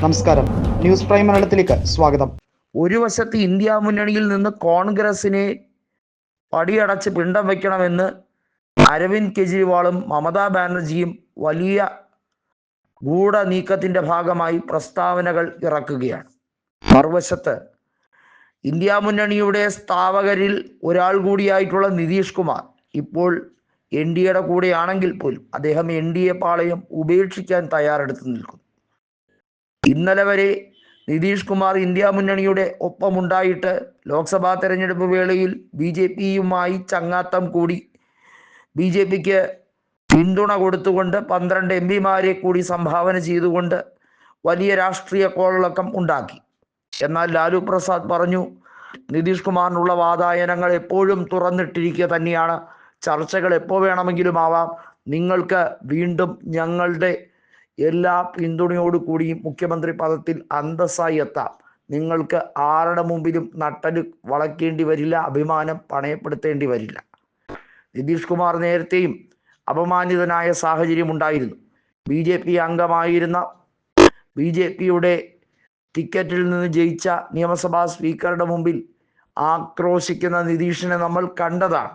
നമസ്കാരം. News prime മലയാളത്തിലേക്ക് സ്വാഗതം. ഒരു വശത്ത് ഇന്ത്യ മുന്നണിയിൽ നിന്ന് കോൺഗ്രസിനെ പടിയടച്ച് പിണ്ടം വയ്ക്കണമെന്ന് അരവിന്ദ് കെജ്രിവാളും മമതാ ബാനർജിയും വലിയ ഗൂഢ നീക്കത്തിന്റെ ഭാഗമായി പ്രസ്താവനകൾ ഇറക്കുകയാണ്. മറുവശത്ത് ഇന്ത്യ മുന്നണിയുടെ സ്ഥാപകരിൽ ഒരാൾ കൂടിയായിട്ടുള്ള നിതീഷ് കുമാർ ഇപ്പോൾ എൻ ഡി എയുടെ കൂടെയാണെങ്കിൽ പോലും അദ്ദേഹം എൻ ഡി എ പാളയം ഉപേക്ഷിക്കാൻ തയ്യാറെടുത്ത് നിൽക്കുന്നു. ഇന്നലെ വരെ നിതീഷ് കുമാർ ഇന്ത്യ മുന്നണിയുടെ ഒപ്പമുണ്ടായിട്ട് ലോക്സഭാ തെരഞ്ഞെടുപ്പ് വേളയിൽ ബി ജെ പിയുമായി ചങ്ങാത്തം കൂടി. ബി ജെ പിക്ക് പിന്തുണ കൊടുത്തുകൊണ്ട് പന്ത്രണ്ട് എം പിമാരെ കൂടി സംഭാവന ചെയ്തുകൊണ്ട് വലിയ രാഷ്ട്രീയ കോളിളക്കം ഉണ്ടാക്കി. എന്നാൽ ലാലു പ്രസാദ് പറഞ്ഞു നിതീഷ് കുമാറിനുള്ള വാതായനങ്ങൾ എപ്പോഴും തുറന്നിട്ടിരിക്കുക തന്നെയാണ്. ചർച്ചകൾ എപ്പോൾ വേണമെങ്കിലും ആവാം. നിങ്ങൾക്ക് വീണ്ടും ഞങ്ങളുടെ എല്ലാ പിന്തുണയോടുകൂടിയും മുഖ്യമന്ത്രി പദത്തിൽ അന്തസ്സായി എത്താം. നിങ്ങൾക്ക് ആരുടെ മുമ്പിലും നട്ടൽ വളയ്ക്കേണ്ടി വരില്ല അഭിമാനം പണയപ്പെടുത്തേണ്ടി വരില്ല. നിതീഷ് കുമാർ നേരത്തെയും അപമാനിതനായ സാഹചര്യം ഉണ്ടായിരുന്നു. ബി ജെ പി അംഗമായിരുന്ന ബി ജെ പിയുടെ ടിക്കറ്റിൽ നിന്ന് ജയിച്ച നിയമസഭാ സ്പീക്കറുടെ മുമ്പിൽ ആക്രോശിക്കുന്ന നിതീഷിനെ നമ്മൾ കണ്ടതാണ്.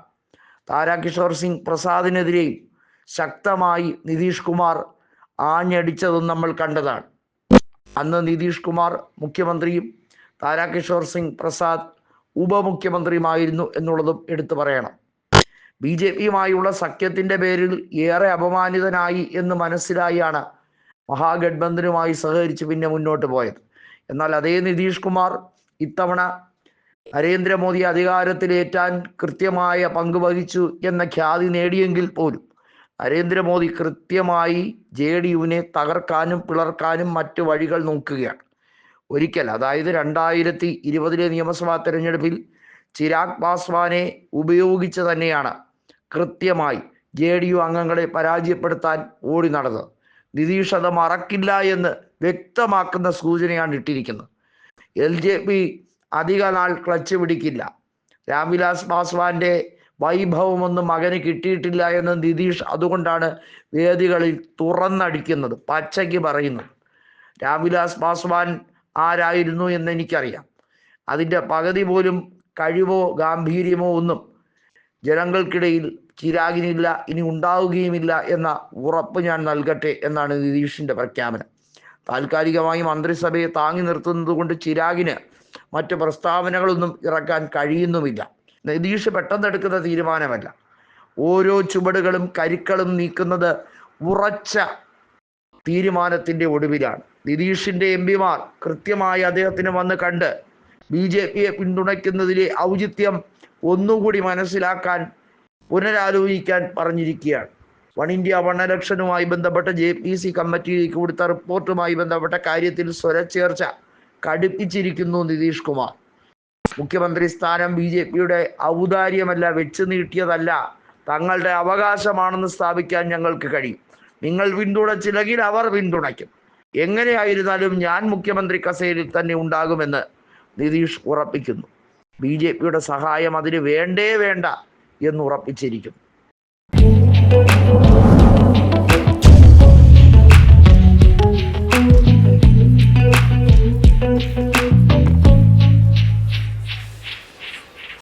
താരാകിഷോർ സിംഗ് പ്രസാദിനെതിരെയും ശക്തമായി നിതീഷ് കുമാർ ആഞ്ഞടിച്ചതും നമ്മൾ കണ്ടതാണ്. അന്ന് നിതീഷ് കുമാർ മുഖ്യമന്ത്രിയും താരാകിഷോർ സിംഗ് പ്രസാദ് ഉപമുഖ്യമന്ത്രിയുമായിരുന്നു എന്നുള്ളതും എടുത്തു പറയണം. ബി ജെ പിയുമായുള്ള സഖ്യത്തിന്റെ പേരിൽ ഏറെ അപമാനിതനായി എന്ന് മനസ്സിലായാണ് മഹാഗഡ്ബന്ധനുമായി സഹകരിച്ച് പിന്നെ മുന്നോട്ട് പോയത്. എന്നാൽ അതേ നിതീഷ് കുമാർ ഇത്തവണ നരേന്ദ്രമോദി അധികാരത്തിലേറ്റാൻ കൃത്യമായ പങ്ക് വഹിച്ചു എന്ന ഖ്യാതി നേടിയെങ്കിൽ പോലും നരേന്ദ്രമോദി കൃത്യമായി ജെ ഡി യുവിനെ തകർക്കാനും പിളർക്കാനും മറ്റു വഴികൾ നോക്കുകയാണ്. ഒരിക്കൽ അതായത് രണ്ടായിരത്തി ഇരുപതിലെ നിയമസഭാ തെരഞ്ഞെടുപ്പിൽ ചിരാഗ് പാസ്വാനെ ഉപയോഗിച്ച് തന്നെയാണ് കൃത്യമായി ജെ ഡി യു അംഗങ്ങളെ പരാജയപ്പെടുത്താൻ ഓടി നടന്നത്. നിതീഷ് അത് മറക്കില്ല എന്ന് വ്യക്തമാക്കുന്ന സൂചനയാണ് ഇട്ടിരിക്കുന്നത്. എൽ ജെ പി അധിക നാൾ ക്ലച്ച് പിടിക്കില്ല. രാംവിലാസ് പാസ്വാന്റെ വൈഭവമൊന്നും മകന് കിട്ടിയിട്ടില്ല എന്ന് നിതീഷ് അതുകൊണ്ടാണ് വേദികളിൽ തുറന്നടിക്കുന്നത് പച്ചയ്ക്ക് പറയുന്നു രാംവിലാസ് പാസ്വാൻ ആരായിരുന്നു എന്ന് എനിക്കറിയാം. അതിന്റെ പകുതി പോലും കഴിവോ ഗാംഭീര്യമോ ഒന്നും ജനങ്ങൾക്കിടയിൽ ചിരാഗിനില്ല ഇനി ഉണ്ടാവുകയുമില്ല എന്ന ഉറപ്പ് ഞാൻ നൽകട്ടെ എന്നാണ് നിതീഷിന്റെ പ്രഖ്യാപനം. താൽക്കാലികമായി മന്ത്രിസഭയെ താങ്ങി നിർത്തുന്നത് കൊണ്ട് ചിരാഗിന് മറ്റ് പ്രസ്താവനകളൊന്നും ഇറക്കാൻ കഴിയുന്നുമില്ല. നിതീഷ് പെട്ടെന്നെടുക്കുന്ന തീരുമാനമല്ല. ഓരോ ചുവടുകളും കരുക്കളും നീക്കുന്നത് ഉറച്ച തീരുമാനത്തിന്റെ ഒടുവിലാണ്. നിതീഷിന്റെ എം പിമാർ കൃത്യമായി അദ്ദേഹത്തിന് വന്ന് കണ്ട് ബി ജെ പിയെ പിന്തുണയ്ക്കുന്നതിലെ ഔചിത്യം ഒന്നുകൂടി മനസ്സിലാക്കാൻ പുനരാലോചിക്കാൻ പറഞ്ഞിരിക്കുകയാണ്. വൺ ഇന്ത്യ വൺ ഇലക്ഷനുമായി ബന്ധപ്പെട്ട ജെ പി സി കമ്മിറ്റിയിലേക്ക് കൊടുത്ത റിപ്പോർട്ടുമായി ബന്ധപ്പെട്ട കാര്യത്തിൽ സ്വരച്ചേർച്ച കടുപ്പിച്ചിരിക്കുന്നു നിതീഷ് കുമാർ. മുഖ്യമന്ത്രി സ്ഥാനം ബി ജെ പിയുടെ ഔദാര്യമല്ല വെച്ചു നീട്ടിയതല്ല. തങ്ങളുടെ അവകാശമാണെന്ന് സ്ഥാപിക്കാൻ ഞങ്ങൾക്ക് കഴിയും. നിങ്ങൾ പിന്തുണച്ചില്ലെങ്കിൽ അവർ പിന്തുണയ്ക്കും. എങ്ങനെയായിരുന്നാലും ഞാൻ മുഖ്യമന്ത്രി കസേരയിൽ തന്നെ ഉണ്ടാകുമെന്ന് നിതീഷ് ഉറപ്പിക്കുന്നു. ബി ജെ പിയുടെ സഹായം അതിന് വേണ്ടേ വേണ്ട എന്ന് ഉറപ്പിച്ചിരിക്കുന്നു.